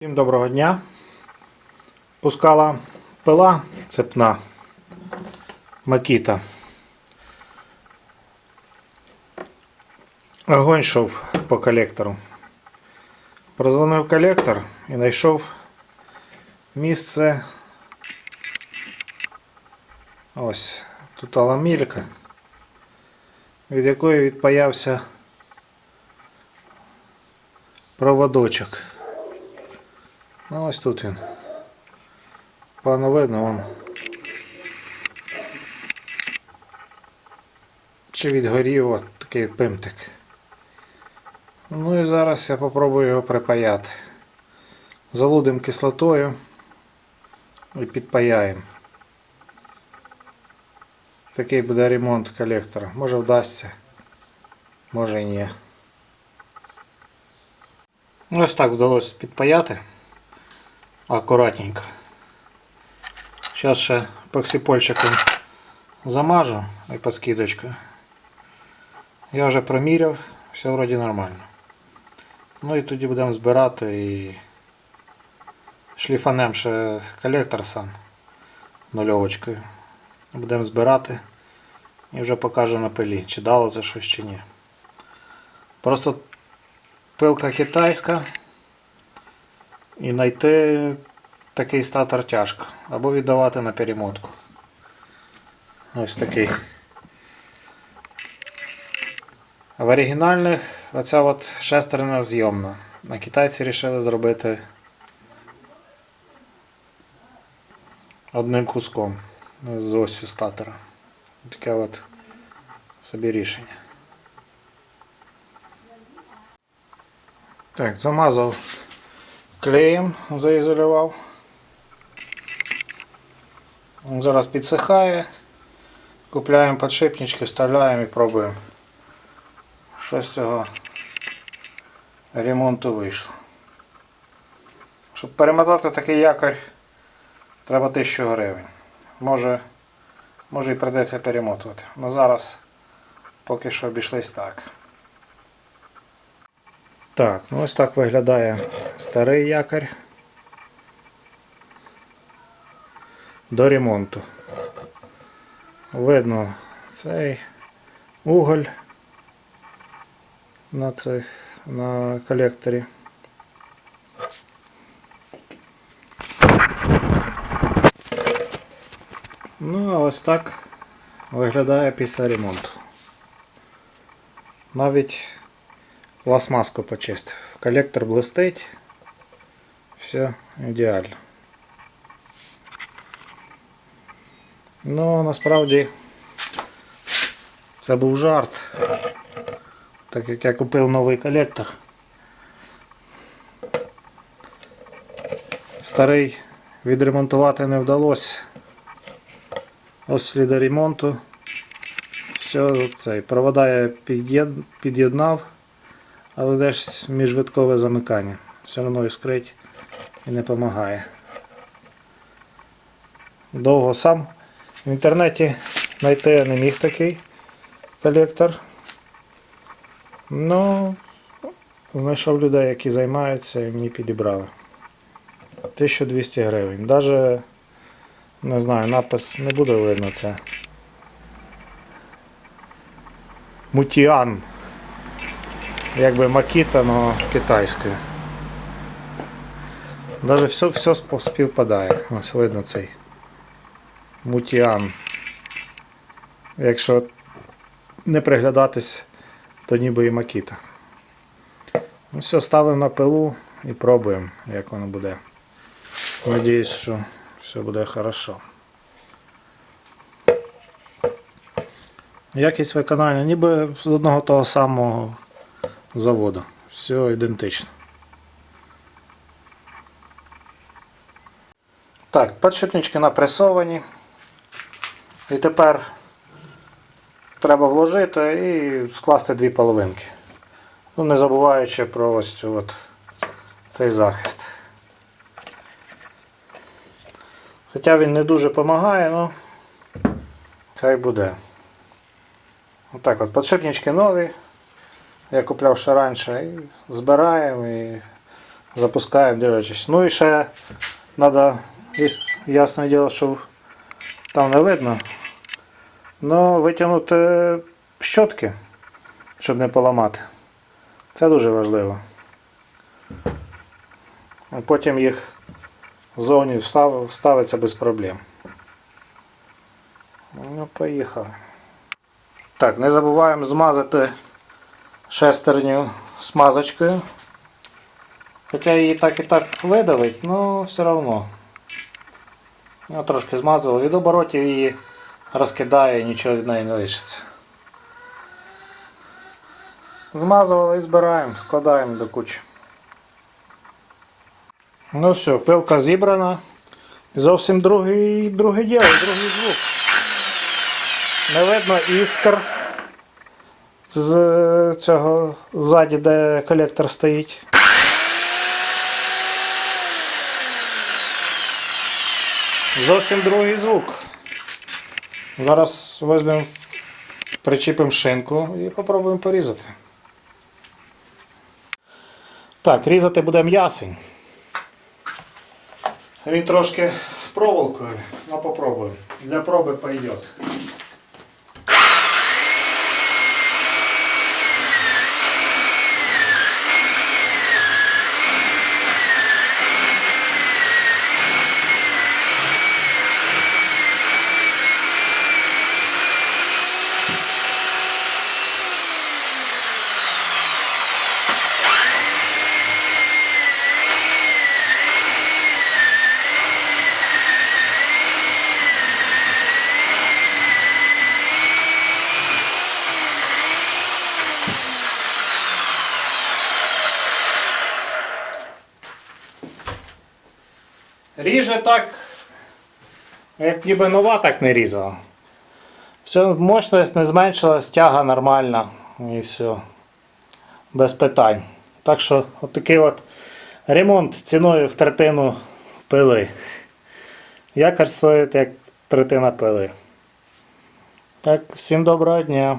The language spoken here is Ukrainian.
Всім доброго дня. Пускала пила цепна Макіта. Огонь йшов по колектору. Прозвонив колектор і знайшов місце. Ось тут аламілька, від якої відпаявся проводочок. Ну ось тут він. Погано видно вон. Чи відгорів от такий пимтик. Ну і зараз я попробую його припаяти. Залудимо кислотою і підпаяємо. Такий буде ремонт колектора. Може вдасться, може і ні. Ось так вдалося підпаяти акуратненько. Зараз ще поксипольчиком замажу і паскидочкою. Я вже проміряв, все вроді нормально. Ну і тоді будемо збирати і шліфанем ще колектор сам нульовочкою. Будемо збирати і вже покажу на пилі, чи дало це щось чи ні. Просто пилка китайська. І знайти такий статор тяжко. Або віддавати на перемотку. Ось такий. В оригінальних оця от шестерня зйомна. А китайці вирішили зробити одним куском з осью статора. Таке от собі рішення. Так, замазав клеєм, заізолював. Зараз підсихає. Купляємо подшипнички, вставляємо і пробуємо. Що з цього ремонту вийшло. Щоб перемотати такий якорь, треба 1000 гривень. Може, може і прийдеться перемотувати. Але зараз поки що обійшлись так. Так, ну ось так виглядає старий якорь до ремонту. Видно цей уголь на цих на колекторі. Ну, а ось так виглядає після ремонту. Навіть пластмаску почистив. Колектор блистить. Все ідеально. Ну, насправді це був жарт. Так як я купив новий колектор. Старий відремонтувати не вдалося. Ось сліди ремонту. Все, цей провода я під'єднав, але десь міжвиткове замикання. Все одно іскрить і не допомагає. Довго сам в інтернеті знайти я не міг такий колектор. Ну, знайшов людей, які займаються і мені підібрали. 1200 гривень. Даже не знаю, напис не буде видно це. Мутіан. Якби макіта, но китайською. Даже все, все співпадає. Ось видно цей мутіан. Якщо не приглядатись, то ніби і макіта. Ну все, ставимо на пилу і пробуємо, як воно буде. Надіюсь, що все буде хорошо. Якість виконання ніби з одного того самого заводу. Все ідентично. Так, підшипнички напресовані. І тепер треба вложити і скласти дві половинки. Ну, не забуваючи про ось цю от, цей захист. Хоча він не дуже допомагає, але хай буде. Отак от, подшипнички нові. Я купляв ще раніше і збираємо і Запускаємо, дивлячись. Ну і ще треба, ясне діло, що там не видно. Ну, витягнути щотки, щоб не поламати. Це дуже важливо. Потім їх ззовні встав, вставиться без проблем. Ну, поїхали. Так, не забуваємо змазати шестерню смазочкою. Хоча її так і так видавить, але все одно. Я трошки змазав, від оборотів її розкидає, і нічого від неї не лишиться. Змазували і збираємо, складаємо до кучі. Ну все, пилка зібрана. Зовсім другий, друге діло, другий звук. Не видно іскр з цього ззаді, де колектор стоїть. Зовсім другий звук. Зараз візьмемо, причіпимо шинку і попробуємо порізати. Так, різати буде м'ясень. Він трошки з проволокою, але попробуємо. Для проби пойдет. Ріже так, як ніби нова так не різала. Все, мощність не зменшилась, тяга нормальна і все. Без питань. Так що от такий от ремонт ціною в третину пили. Якар стоїть як третина пили. Так, всім доброго дня.